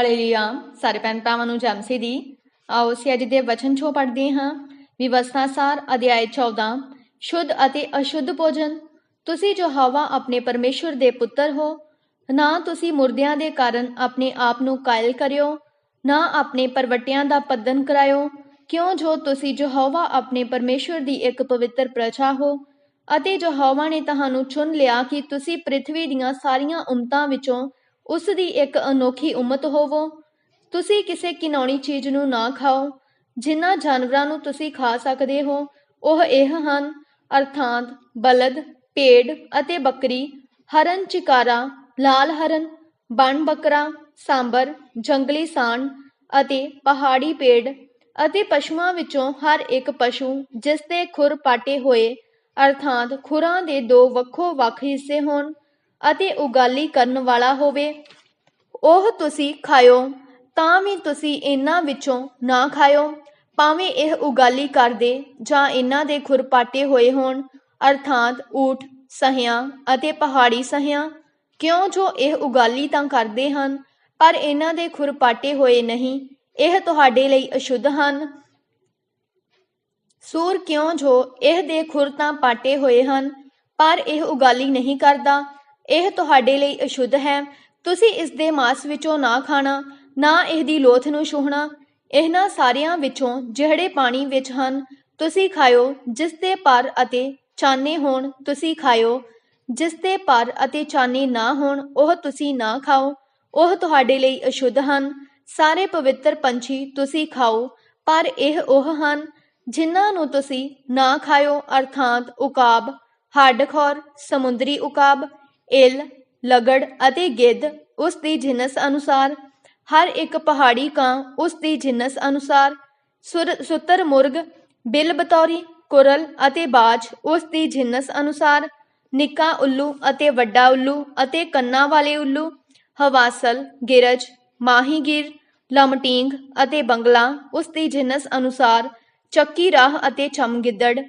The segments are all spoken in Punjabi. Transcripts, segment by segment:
ਹਾਲੇਲੂਇਆ ਸਾਰੇ ਭੈਣ ਭਰਾਵਾਂ ਨੂੰ ਜਮਸੀ ਦੀ। ਆਓ ਅਸੀਂ ਅੱਜ ਦੇ ਵਚਨ ਚੋਂ ਪੜ੍ਹਦੇ ਹਾਂ। ਵਿਵਸਥਾ ਅਧਿਆਇ 14 ਸ਼ੁੱਧ ਅਤੇ ਅਸ਼ੁੱਧ ਭੋਜਨ। ਤੁਸੀਂ ਜੋ ਹਵਾ ਆਪਣੇ ਪਰਮੇਸ਼ਵਰ ਦੇ ਪੁੱਤਰ ਹੋ। ਨਾ ਤੁਸੀਂ ਮੁਰਦਿਆਂ ਦੇ ਕਾਰਨ ਆਪਣੇ ਆਪ ਨੂੰ ਕਾਇਲ ਕਰਿਓ, ਨਾ ਆਪਣੇ ਪਰਵਟਿਆਂ ਦਾ ਪੱਦਨ ਕਰਾਇਓ। ਕਿਉਂ ਜੋ ਤੁਸੀਂ ਜੋ ਆਪਣੇ ਪਰਮੇਸ਼ਵਰ ਦੀ ਇੱਕ ਪਵਿੱਤਰ ਪ੍ਰਜਾ ਹੋ ਅਤੇ ਜੋ ਨੇ ਤੁਹਾਨੂੰ ਚੁਣ ਲਿਆ ਕਿ ਤੁਸੀਂ ਪ੍ਰithvi ਦੀਆਂ ਸਾਰੀਆਂ ਉਮਤਾਂ ਵਿੱਚੋਂ ਉਸ ਦੀ ਇੱਕ ਅਨੋਖੀ ਉਮਤ ਹੋਵੋ। ਤੁਸੀਂ ਕਿਸੇ ਕਿਨੌਣੀ ਚੀਜ਼ ਨੂੰ ਨਾ ਖਾਓ ਜਿਨ੍ਹਾਂ ਜਾਨਵਰਾਂ ਨੂੰ ਤੁਸੀਂ ਖਾ ਸਕਦੇ ਹੋ, ਉਹ ਇਹ ਹਨ, ਅਰਥਾਤ, ਬਲਦ ਪੇੜ ਅਤੇ ਬੱਕਰੀ, ਹਰਨ ਚਿਕਾਰਾ, ਲਾਲ ਹਰਨ ਬਣ ਬੱਕਰਾ, ਸਾਂਬਰ, ਜੰਗਲੀ ਸਾਂਡ ਅਤੇ ਪਹਾੜੀ ਪੇੜ ਅਤੇ ਪਸ਼ੂਆਂ ਵਿੱਚੋਂ ਹਰ ਇੱਕ ਪਸ਼ੂ ਜਿਸ ਦੇ ਖੁਰ ਪਾਟੇ ਹੋਏ, ਅਰਥਾਤ ਖੁਰਾਂ ਦੇ ਦੋ ਵੱਖੋ ਵੱਖ ਹਿੱਸੇ ਹੋਣ। ਅਤੇ ਉਗਾਲੀ ਕਰਨ ਵਾਲਾ ਹੋਵੇ। ਉਹ ਤੁਸੀਂ ਖਾਇਓ, ਤਾਂ ਵੀ ਤੁਸੀਂ ਇਹਨਾਂ ਵਿੱਚੋਂ ਨਾ ਖਾਇਓ। ਭਾਵੇਂ ਇਹ ਉਗਾਲੀ ਕਰਦੇ ਜਾਂ ਇਹਨਾਂ ਦੇ ਖੁਰਪਾਟੇ ਹੋਏ ਹੋਣ, ਅਰਥਾਤ ਊਠ, ਸਹਿਆਂ ਅਤੇ ਪਹਾੜੀ ਸਹਿਆਂ, ਕਿਉਂ ਜੋ ਇਹ ਉਗਾਲੀ ਤਾਂ ਕਰਦੇ ਹਨ, ਪਰ ਇਹਨਾਂ ਦੇ ਖੁਰਪਾਟੇ ਹੋਏ ਨਹੀਂ, ਇਹ ਤੁਹਾਡੇ ਲਈ ਅਸ਼ੁੱਧ ਹਨ। ਸੂਰ ਕਿਉਂ ਜੋ ਇਹ ਦੇ ਖੁਰ ਤਾਂ ਪਾਟੇ ਹੋਏ ਹਨ, ਪਰ ਇਹ ਉਗਾਲੀ ਨਹੀਂ ਕਰਦਾ ਇਹ ਤੁਹਾਡੇ ਲਈ ਅਸ਼ੁੱਧ ਹੈ। ਤੁਸੀਂ ਇਸ ਦੇ ਮਾਸ ਵਿੱਚੋਂ ਨਾ ਖਾਣਾ, ਨਾ ਇਹ ਦੀ ਲੋਥ ਨੂੰ ਛੂਹਣਾ। ਇਹਨਾਂ ਸਾਰਿਆਂ ਵਿੱਚੋਂ ਜਿਹੜੇ ਪਾਣੀ ਵਿੱਚ ਹਨ, ਤੁਸੀਂ ਖਾਇਓ, ਜਿਸ ਦੇ ਪਰ ਅਤੇ ਚਾਨੇ ਹੋਣ, ਤੁਸੀਂ ਖਾਇਓ। ਜਿਸ ਦੇ ਪਰ ਅਤੇ ਚਾਨੇ ਨਾ ਹੋਣ, ਉਹ ਤੁਸੀਂ ਨਾ ਖਾਓ। ਉਹ ਤੁਹਾਡੇ ਲਈ ਅਸ਼ੁੱਧ ਹਨ। ਸਾਰੇ ਪਵਿੱਤਰ ਪੰਛੀ ਤੁਸੀਂ ਖਾਓ, ਪਰ ਇਹ ਉਹ ਹਨ, ਜਿਨ੍ਹਾਂ ਨੂੰ ਤੁਸੀਂ ਨਾ ਖਾਇਓ, ਅਰਥਾਤ ਉਕਾਬ, ਹੱਡਖੋਰ, ਸਮੁੰਦਰੀ ਉਕਾਬ ਇਲ, ਲਗੜ ਅਤੇ ਗਿੱਧ, ਉਸ ਦੀ ਜਿਨਸ ਅਨੁਸਾਰ। ਹਰ ਇੱਕ ਪਹਾੜੀ ਕਾਂ, ਉਸ ਦੀ ਜਿਨਸ ਅਨੁਸਾਰ। ਸੁਰ ਮੁਰਗ, ਬਿਲ ਬਤੌਰੀ, ਕੁਰਲ ਅਤੇ ਬਾਜ, ਉਸ ਦੀ ਜਿਨਸ ਅਨੁਸਾਰ। ਨਿੱਕਾ ਉੱਲੂ ਅਤੇ ਵੱਡਾ ਉੱਲੂ ਅਤੇ ਕੰਨਾਂ ਵਾਲੇ ਉੱਲੂ। ਹਵਾਸਲ, ਗਿਰਜ, ਮਾਹੀਗੀਰ, ਲਮਟਿੰਗ ਅਤੇ ਬੰਗਲਾ, ਉਸ ਦੀ ਜਿਨਸ ਅਨੁਸਾਰ। ਚੱਕੀ ਰਾਹ ਅਤੇ ਚਮਗਿੱਦੜ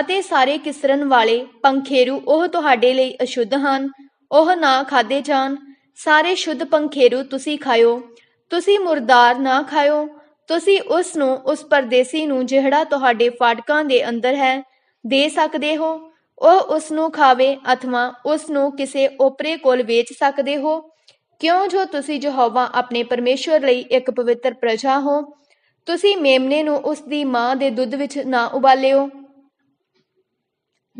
ਅਤੇ ਸਾਰੇ ਕਿਸਰਨ ਵਾਲੇ ਪੰਖੇਰੂ ਉਹ ਤੁਹਾਡੇ ਲਈ ਅਸ਼ੁੱਧ ਹਨ। ਉਹ ਨਾ ਖਾਦੇ ਜਾਣ ਸਾਰੇ ਸ਼ੁੱਧ ਪੰਖੇਰੂ ਤੁਸੀਂ ਖਾਇਓ। ਤੁਸੀਂ ਮੁਰਦਾਰ ਨਾ ਖਾਇਓ। ਤੁਸੀਂ ਉਸ ਨੂੰ, ਉਸ ਪਰਦੇਸੀ ਨੂੰ ਜਿਹੜਾ ਤੁਹਾਡੇ ਫਾਟਕਾਂ ਦੇ ਅੰਦਰ ਹੈ, ਦੇ ਸਕਦੇ ਹੋ। ਉਹ ਉਸ ਨੂੰ ਖਾਵੇ ਅਥਵਾ ਉਸ ਨੂੰ ਕਿਸੇ ਓਪਰੇ ਕੋਲ ਵੇਚ ਸਕਦੇ ਹੋ। ਕਿਉਂ ਜੋ ਤੁਸੀਂ ਯਹੋਵਾ ਆਪਣੇ ਪਰਮੇਸ਼ਵਰ ਲਈ ਇੱਕ ਪਵਿੱਤਰ ਪ੍ਰਜਾ ਹੋ, ਤੁਸੀਂ ਮੇਮਨੇ ਨੂੰ ਉਸ ਦੀ ਮਾਂ ਦੇ ਦੁੱਧ ਵਿੱਚ ਨਾ ਉਬਾਲਿਓ।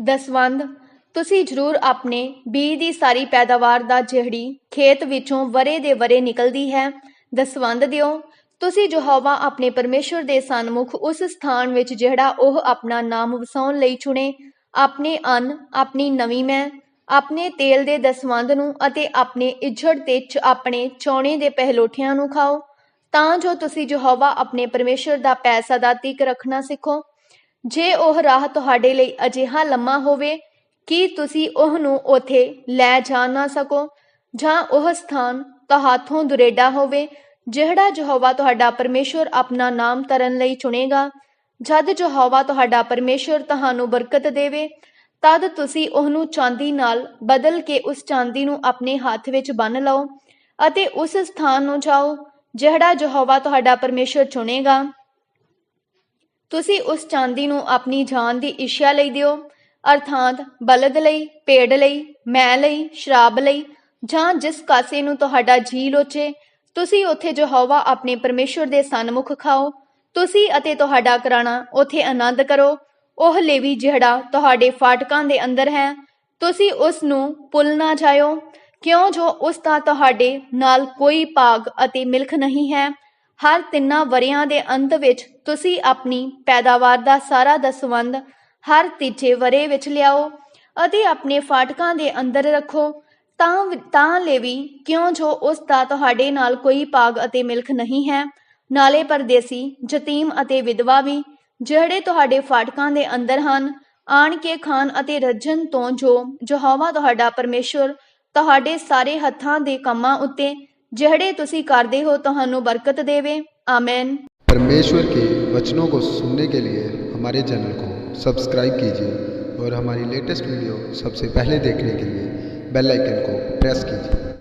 ਦਸਵੰਦ ਤੁਸੀਂ ਜ਼ਰੂਰ ਆਪਣੇ ਬੀ ਦੀ ਸਾਰੀ ਪੈਦਾਵਾਰ ਦਾ ਜਿਹੜੀ ਖੇਤ ਵਿੱਚੋਂ ਵਰੇ ਦੇ ਵਰੇ ਨਿਕਲਦੀ ਹੈ, ਦਸਵੰਦ ਦਿਓ। ਤੁਸੀਂ ਯਹੋਵਾ ਆਪਣੇ ਪਰਮੇਸ਼ਵਰ ਦੇ ਸਨਮੁਖ ਉਸ ਸਥਾਨ ਵਿੱਚ ਜਿਹੜਾ ਉਹ ਆਪਣਾ ਨਾਮ ਵਸਾਉਣ ਲਈ ਚੁਣੇ। ਆਪਣੇ ਅੰਨ, ਆਪਣੀ ਨਵੀਂ ਮੈਂ, ਆਪਣੇ ਤੇਲ ਦੇ ਦਸਵੰਦ ਨੂੰ ਅਤੇ ਆਪਣੇ ਇੱਜੜ ਤੇ ਆਪਣੇ ਚੌਣੇ ਦੇ ਪਹਿਲੋਠਿਆਂ ਨੂੰ ਖਾਓ। ਤਾਂ ਜੋ ਤੁਸੀਂ ਯਹੋਵਾ ਆਪਣੇ ਪਰਮੇਸ਼ਵਰ ਦਾ ਪੈਸਾ ਦਾ ਤੀਕ ਰੱਖਣਾ ਸਿੱਖੋ। ਜੇ ਉਹ ਰਾਹ ਤੁਹਾਡੇ ਲਈ ਅਜਿਹਾ ਲੰਮਾ ਹੋਵੇ ਕੀ ਤੁਸੀਂ ਉਹ ਨੂੰ ਉਥੇ ਲੈ ਜਾ ਨਾ ਸਕੋ? ਜਾਂ ਉਹ ਸਥਾਨ ਤੁਹਾਥੋਂ ਦੁਰੇਡਾ ਹੋਵੇ, ਜਿਹੜਾ ਯਹੋਵਾ ਤੁਹਾਡਾ ਪਰਮੇਸ਼ਵਰ ਆਪਣਾ ਨਾਮ ਤਰਨ ਲਈ ਚੁਣੇਗਾ? ਜਦ ਯਹੋਵਾ ਤੁਹਾਡਾ ਪਰਮੇਸ਼ਵਰ ਤੁਹਾਨੂੰ ਬਰਕਤ ਦੇਵੇ, ਤਦ ਤੁਸੀਂ ਉਹਨੂੰ ਚਾਂਦੀ ਨਾਲ ਬਦਲ ਕੇ ਉਸ ਚਾਂਦੀ ਨੂੰ ਆਪਣੇ ਹੱਥ ਵਿੱਚ ਬੰਨ ਲਓ ਅਤੇ ਉਸ ਸਥਾਨ ਨੂੰ ਜਾਓ, ਜਿਹੜਾ ਯਹੋਵਾ ਤੁਹਾਡਾ ਪਰਮੇਸ਼ਵਰ ਚੁਣੇਗਾ। ਤੁਸੀਂ ਉਸ ਚਾਂਦੀ ਨੂੰ ਆਪਣੀ ਜਾਨ ਦੀ ਇੱਛਾ ਲਈ ਦਿਓ। ਅਰਥਾਤ ਬਲਦ ਲਈ ਪੇੜ ਲਈ, ਮੈਂ ਲਈ, ਸ਼ਰਾਬ ਲਈ, ਜਾਂ ਜਿਸ ਕਾਸੇ ਨੂੰ ਤੁਹਾਡਾ ਜੀ ਲੋਚੇ, ਤੁਸੀਂ ਉੱਥੇ ਯਹੋਵਾ ਆਪਣੇ ਪਰਮੇਸ਼ਵਰ ਦੇ ਸਨਮੁਖ ਖਾਓ, ਤੁਸੀਂ ਅਤੇ ਤੁਹਾਡਾ ਕਰਾਣਾ ਉੱਥੇ ਆਨੰਦ ਕਰੋ, ਉਹ ਲੇਵੀ ਜਿਹੜਾ ਤੁਹਾਡੇ ਫਾਟਕਾਂ ਦੇ ਅੰਦਰ ਹੈ, ਤੁਸੀਂ ਉਸ ਨੂੰ ਭੁੱਲ ਨਾ ਜਾਇਓ, ਕਿਉਂ ਜੋ ਉਸ ਦਾ ਤੁਹਾਡੇ ਨਾਲ ਕੋਈ ਭਾਗ ਅਤੇ ਮਿਲਖ ਨਹੀਂ ਹੈ, ਹਰ ਤਿੰਨਾਂ ਵਰਿਆਂ ਦੇ ਅੰਤ ਵਿੱਚ ਤੁਸੀਂ ਆਪਣੀ ਪੈਦਾਵਾਰ ਦਾ ਸਾਰਾ ਦਸਵੰਦ ਹਰ ਤੀਜੇ ਵਰੇ ਵਿੱਚ ਲਿਆਓ ਅਤੇ ਆਪਣੇ ਫਾਟਕਾਂ ਦੇ ਅੰਦਰ ਰੱਖੋ ਤਾਂ ਤਾਂ ਲੇਵੀ ਕਿਉਂ ਜੋ ਉਸ ਦਾ ਤੁਹਾਡੇ ਨਾਲ ਕੋਈ ਭਾਗ ਅਤੇ ਮਿਲਖ ਨਹੀਂ ਹੈ ਨਾਲੇ ਪਰਦੇਸੀ ਯਤੀਮ ਅਤੇ ਵਿਧਵਾ ਵੀ ਜਿਹੜੇ ਤੁਹਾਡੇ ਫਾਟਕਾਂ ਦੇ ਅੰਦਰ ਹਨ ਆਣ ਕੇ ਖਾਨ ਅਤੇ ਰੱਜਣ ਤੋਂ ਜੋ ਯਹੋਵਾ ਤੁਹਾਡਾ ਪਰਮੇਸ਼ਵਰ ਤੁਹਾਡੇ ਸਾਰੇ ਹੱਥਾਂ ਦੇ ਕੰਮਾਂ ਉੱਤੇ ਜਿਹੜੇ ਤੁਸੀਂ ਕਰਦੇ ਹੋ ਤੁਹਾਨੂੰ ਬਰਕਤ ਦੇਵੇ ਆਮੇਨ परमेश्वर के वचनों को सुनने के लिए हमारे चैनल को सब्सक्राइब कीजिए और हमारी लेटेस्ट वीडियो सबसे पहले देखने के लिए बेल आइकन को प्रेस कीजिए